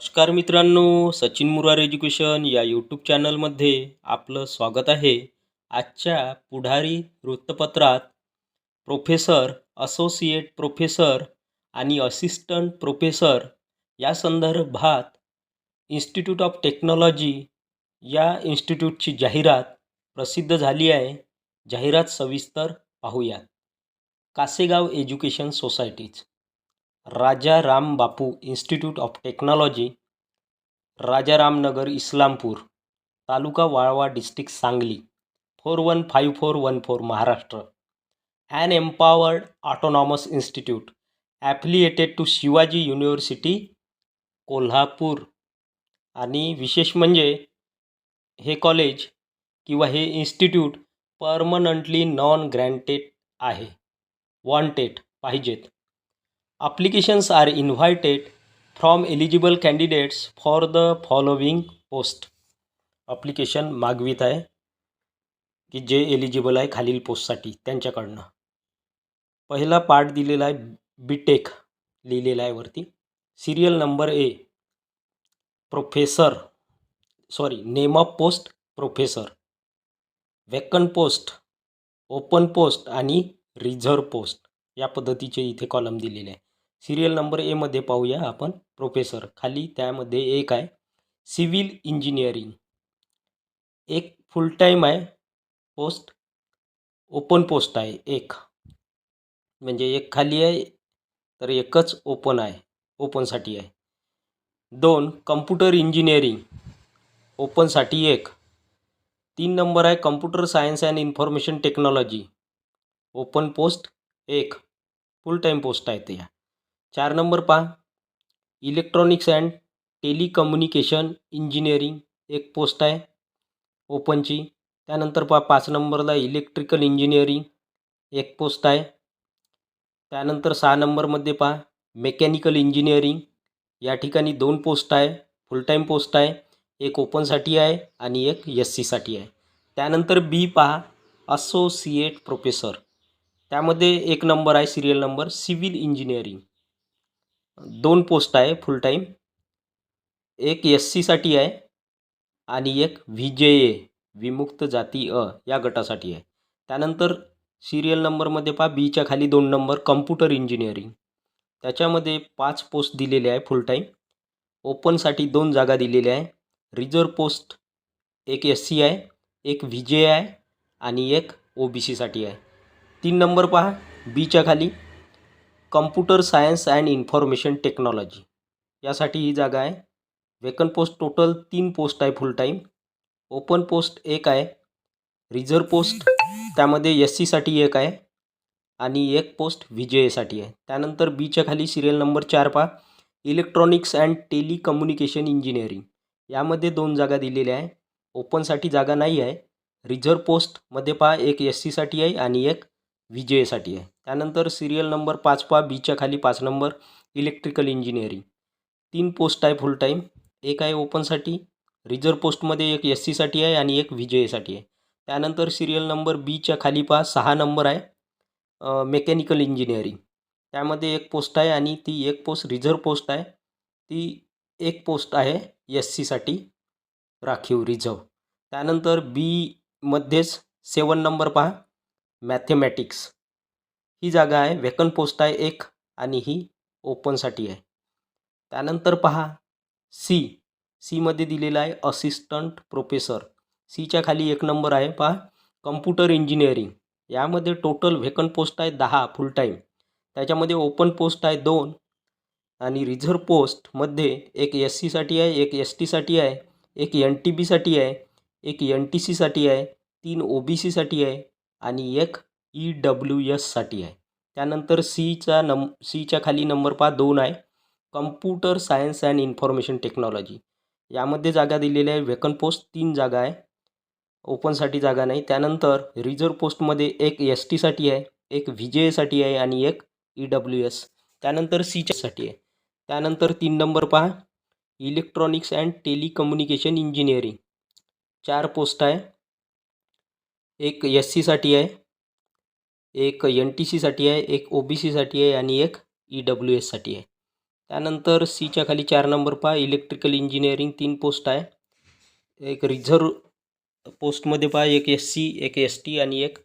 नमस्कार मित्रांनो सचिन मुरार एज्युकेशन या यूट्यूब चॅनलमध्ये आपलं स्वागत आहे. आजच्या पुढारी वृत्तपत्रात प्रोफेसर असोसिएट प्रोफेसर आणि असिस्टंट प्रोफेसर या संदर्भात इन्स्टिट्यूट ऑफ टेक्नॉलॉजी या इन्स्टिट्यूटची जाहिरात प्रसिद्ध झाली आहे. जाहिरात सविस्तर पाहूयात. Kasegaon education society's Raja Ram Bapu institute of technology Rajaramnagar Islampur taluka Walwa district Sangli four one five four one four Maharashtra. An empowered autonomous institute affiliated to Shivaji university Kolhapur. आणि विशेष म्हणजे हे college किंवा हे institute permanently non granted आहे. Wanted पाहिजेत. Applications are invited from eligible candidates for the following post application मागवित आहे की जे एलिजिबल आहे खालील पोस्टसाठी त्यांच्याकडनं. पहिला पार्ट दिलेला आहे बी टेक लिहिलेला आहे वरती. Serial number A professor sorry name of post professor vacant post open post आणि रिझर्व पोस्ट या पद्धतीचे इथे कॉलम दिलेले आहे. सिरियल नंबर एमध्ये पाहूया आपण प्रोफेसर खाली त्यामध्ये एक आहे सिव्हिल इंजिनिअरिंग एक फुल टाईम आहे पोस्ट ओपन पोस्ट आहे एक. म्हणजे एक खाली आहे तर एकच ओपन आहे ओपनसाठी आहे. दोन कम्प्युटर इंजिनिअरिंग ओपनसाठी एक. तीन नंबर आहे computer science and information technology open post एक. फुल टाईम पोस्ट आहे त्या चार नंबर पहा. इलेक्ट्रॉनिक्स अँड टेलिकम्युनिकेशन इंजिनिअरिंग एक पोस्ट आहे. ओपनची. त्यानंतर पहा पाच नंबरला इलेक्ट्रिकल इंजिनिअरिंग एक पोस्ट आहे. त्यानंतर सहा नंबरमध्ये पहा मेकॅनिकल इंजिनिअरिंग. या ठिकाणी दोन पोस्ट आहे. फुल टाईम पोस्ट आहे. एक ओपनसाठी आहे आणि एक एस सीसाठी आहे. त्यानंतर बी पहा असोसिएट प्रोफेसर त्यामध्ये एक नंबर आहे सिरियल नंबर सिव्हिल इंजिनिअरिंग दोन पोस्ट आहे फुल टाईम एक एस सीसाठी आहे आणि एक व्ही जे ए विमुक्त जाती अ या गटासाठी आहे. त्यानंतर सिरियल नंबरमध्ये पहा बीच्या खाली दोन नंबर कम्प्युटर इंजिनिअरिंग त्याच्यामध्ये पाच पोस्ट दिलेले आहे फुल टाईम ओपनसाठी दोन जागा दिलेल्या आहे. रिझर्व पोस्ट एक एस सी आहे एक व्ही जे आहे आणि एक ओ बी सीसाठी आहे. तीन नंबर पहा बीच्या खाली computer science and information technology. यासाठी ही जागा आहे. वेकन पोस्ट टोटल तीन पोस्ट आहे फुल टाईम ओपन पोस्ट एक आहे. रिझर्व पोस्ट त्यामध्ये एस सीसाठी एक आहे. आणि एक पोस्ट व्ही जे एसाठी आहे. त्यानंतर बीच्या खाली सिरियल नंबर चार पहा. इलेक्ट्रॉनिक्स अँड टेलिकम्युनिकेशन इंजिनिअरिंग यामध्ये दोन जागा दिलेल्या आहे. ओपनसाठी जागा नाही आहे. रिझर्व पोस्टमध्ये पहा. एक एस सीसाठी आहे आणि एक व्ही जे एसाठी आहे. त्यानंतर सिरियल नंबर पाच पहा बीच्या खाली पाच नंबर इलेक्ट्रिकल इंजिनिअरिंग तीन पोस्ट आहे फुल टाईम एक आहे ओपनसाठी रिझर्व पोस्टमध्ये एक एस सीसाठी आहे आणि एक व्ही एसाठी आहे. त्यानंतर सिरियल नंबर बीच्या खाली पहा सहा नंबर आहे मेकॅनिकल इंजिनिअरिंग त्यामध्ये एक पोस्ट आहे आणि ती एक पोस्ट रिझर्व पोस्ट आहे. ती एक पोस्ट आहे एस सीसाठी राखीव रिझर्व त्यानंतर बीमध्येच सेवन नंबर पहा मॅथेमॅटिक्स ही जागा आहे. वेकन पोस्ट आहे एक आणि ही ओपनसाठी आहे. त्यानंतर पहा सी सीमध्ये दिलेला आहे असिस्टंट प्रोफेसर सीच्या खाली एक नंबर आहे. पहा कम्प्युटर इंजिनिअरिंग यामध्ये टोटल व्हेकन पोस्ट आहे दहा फुल टाईम त्याच्यामध्ये ओपन पोस्ट आहे दोन आणि रिझर्व पोस्टमध्ये एक एस सीसाठी आहे एक एस टीसाठी आहे एक एन टी बीसाठी आहे एक एन टी सीसाठी आहे तीन ओ बी सीसाठी आहे आणि एक ई डब्ल्यू एससाठी आहे. त्यानंतर सीचा नम सीच्या खाली नंबर पहा दोन आहे. Computer science and information technology यामध्ये जागा दिलेल्या आहे. वेकन पोस्ट तीन जागा आहे. ओपनसाठी जागा नाही. त्यानंतर रिझर्व पोस्टमध्ये एक एस टीसाठी आहे. एक व्ही जे एसाठी आहे आणि एक ई डब्ल्यू एस त्यानंतर सीच्यासाठी आहे. त्यानंतर तीन नंबर पहा. इलेक्ट्रॉनिक्स अँड टेलिकम्युनिकेशन इंजिनिअरिंग चार पोस्ट आहे. एक एस सीसाठी आहे. एक एन टी सीसाठी आहे एक ओ बी सीसाठी आहे आणि एक ई डब्ल्यू एससाठी आहे. त्यानंतर सीच्या खाली चार नंबर पहा इलेक्ट्रिकल इंजिनिअरिंग तीन पोस्ट आहे. एक रिझर्व पोस्टमध्ये पहा एक एस सी एक एस टी आणि एक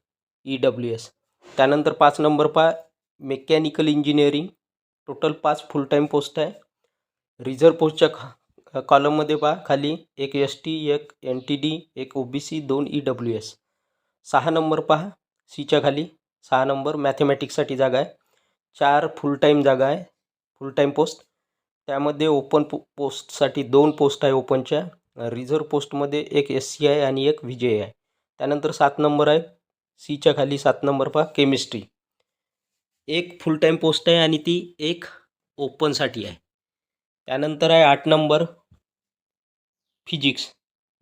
ई डब्ल्यू एस त्यानंतर पाच नंबर पहा मेकॅनिकल इंजिनिअरिंग टोटल पाच फुल टाईम पोस्ट आहे. रिझर्व पोस्टच्या खा कॉलममध्ये पहा खाली एक एस टी एक एन टी डी एक ओ बी सी दोन ई डब्ल्यू एस सहा नंबर पहा सीच्या खाली. सहा नंबर मॅथेमॅटिक्ससाठी जागा आहे. चार फुल टाईम जागा आहे. फुल टाईम पोस्ट त्यामध्ये ओपन पो पोस्टसाठी दोन पोस्ट आहे ओपनच्या रिझर्व पोस्टमध्ये एक एस सी आहे आणि एक व्ही जे आहे. त्यानंतर सात नंबर आहे. सीच्या खाली सात नंबर पहा केमिस्ट्री एक फुल टाईम पोस्ट आहे आणि ती एक ओपनसाठी आहे. त्यानंतर आहे आठ नंबर फिजिक्स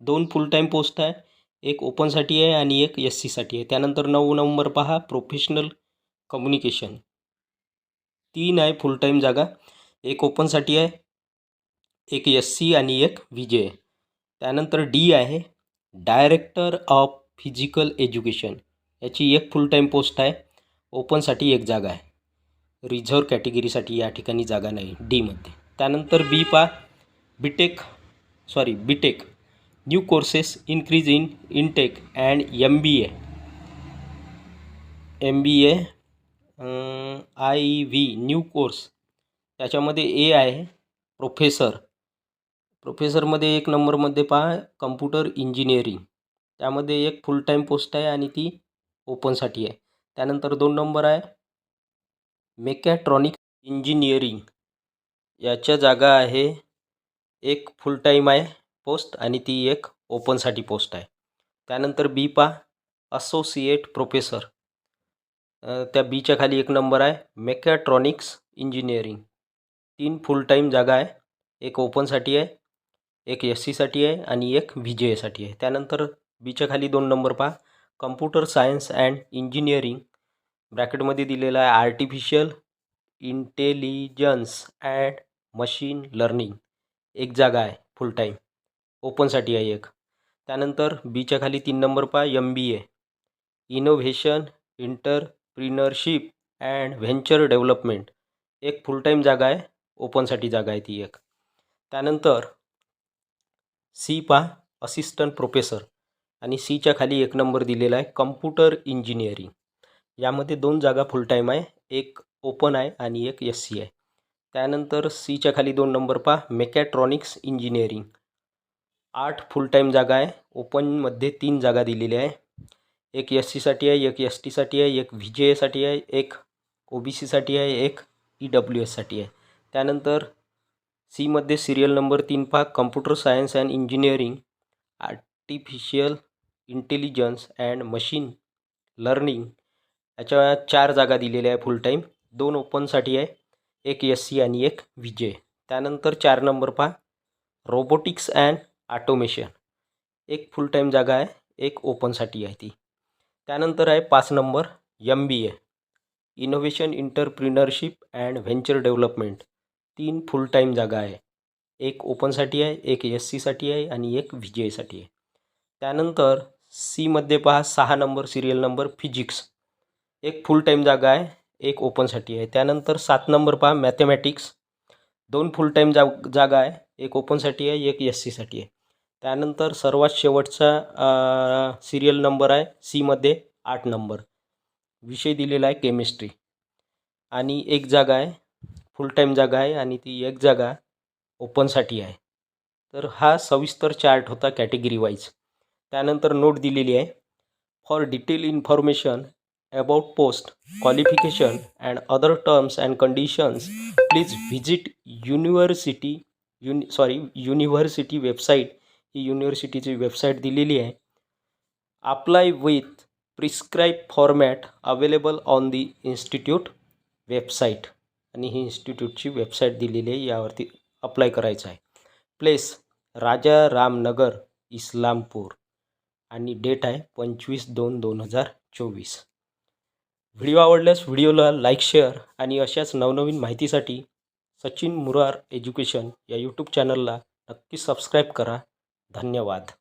दोन फुल टाईम पोस्ट आहे. एक ओपनसाठी आहे आणि एक एस सीसाठी आहे. त्यानंतर नऊ नंबर पहा प्रोफेशनल कम्युनिकेशन तीन आहे फुल टाईम जागा. एक ओपनसाठी आहे एक एस सी आणि एक व्ही आहे त्यानंतर डी आहे डायरेक्टर ऑफ फिजिकल एज्युकेशन याची एक फुल टाईम पोस्ट आहे. ओपनसाठी एक जागा आहे. रिझर्व कॅटेगरीसाठी या ठिकाणी जागा नाही डीमध्ये त्यानंतर बी पा BTech sorry BTech new courses increase in intake and M B A M B A I E V new course. त्याच्यामध्ये ए आहे प्रोफेसर. प्रोफेसरमध्ये एक नंबरमध्ये पहा कम्प्युटर इंजिनिअरिंग. त्यामध्ये एक फुल टाईम पोस्ट आहे आणि ती ओपनसाठी आहे. त्यानंतर दोन नंबर आहे मेकॅट्रॉनिक इंजिनिअरिंग याच्या जागा आहे एक फुल टाईम आहे. पोस्ट आणि ती एक ओपनसाठी पोस्ट आहे. त्यानंतर बी पा असोसिएट प्रोफेसर त्या बीच्या खाली एक नंबर आहे मेकॅट्रॉनिक्स इंजिनिअरिंग तीन फुल टाईम जागा आहे एक ओपनसाठी आहे एक एस सीसाठी आहे आणि एक व्ही जे एसाठी आहे. त्यानंतर बीच्या खाली दोन नंबर पहा कम्प्युटर सायन्स अँड इंजिनिअरिंग ब्रॅकेटमध्ये दिलेलं आहे artificial intelligence and machine learning एक जागा आहे फुल टाईम ओपनसाठी आहे एक. त्यानंतर बीच्या खाली तीन नंबर पहा M B A innovation entrepreneurship and venture development एक फुल टाईम जागा आहे ओपनसाठी जागा आहे ती एक. त्यानंतर सी पहा असिस्टंट प्रोफेसर आणि सीच्या खाली एक नंबर दिलेला आहे कम्प्युटर इंजिनिअरिंग यामध्ये दोन जागा फुल टाईम आहे एक ओपन आहे आणि एक एस सी आहे. त्यानंतर सीच्या खाली दोन नंबर पहा मेकॅट्रॉनिक्स इंजिनिअरिंग आठ फुल टाईम जागा आहे. ओपनमध्ये तीन जागा दिलेल्या आहे. एक एस सीसाठी आहे एक एस टीसाठी आहे एक व्ही जे एसाठी आहे एक ओ बी सीसाठी आहे एक ई डब्ल्यू एससाठी आहे. त्यानंतर सीमध्ये सिरियल नंबर तीन पहा computer science and engineering artificial intelligence and machine learning याच्या चार जागा दिलेल्या आहे फुल टाईम दोन ओपनसाठी आहे एक एस सी आणि एक व्ही जे त्यानंतर चार नंबर पहा रोबोटिक्स अँड ऑटोमेशन. एक फुल टाईम जागा आहे एक ओपनसाठी आहे ती. त्यानंतर आहे पाच number M B A innovation entrepreneurship and venture development तीन फुल टाईम जागा आहे. एक ओपनसाठी आहे एक एस सीसाठी आहे आणि एक व्ही जे एसाठी आहे. त्यानंतर सीमध्ये पहा सहा नंबर सिरियल नंबर फिजिक्स एक फुल टाईम जागा आहे एक ओपनसाठी आहे. त्यानंतर सात नंबर पहा मॅथेमॅटिक्स दोन फुल टाईम जा जागा आहे एक ओपनसाठी आहे एक एस सीसाठी आहे. त्यानंतर सर्वात शेवटचा सिरियल नंबर आहे सीमध्ये आठ नंबर विषय दिलेला आहे केमिस्ट्री आणि एक जागा आहे फुल टाईम जागा आहे आणि ती एक जागा ओपनसाठी आहे. तर हा सविस्तर चार्ट होता कॅटेगरी वाईज त्यानंतर नोट दिलेली आहे for detail information about post qualification and other terms and conditions please visit university uni sorry university website ही युनिव्हर्सिटीची वेबसाईट दिलेली आहे. Apply with prescribe format available on the institute website आणि ही इन्स्टिट्यूटची website दिलेली आहे यावरती अप्लाय करायचं आहे. प्लेस राजा रामनगर इस्लामपूर. आणि डेट आहे पंचवीस दोन दोन हजार चोवीस. व्हिडिओ आवडल्यास व्हिडिओला लाईक शेअर आणि अशाच नवनवीन माहितीसाठी सचिन मुरार एज्युकेशन या यूट्यूब चॅनलला नक्की सबस्क्राईब करा. धन्यवाद.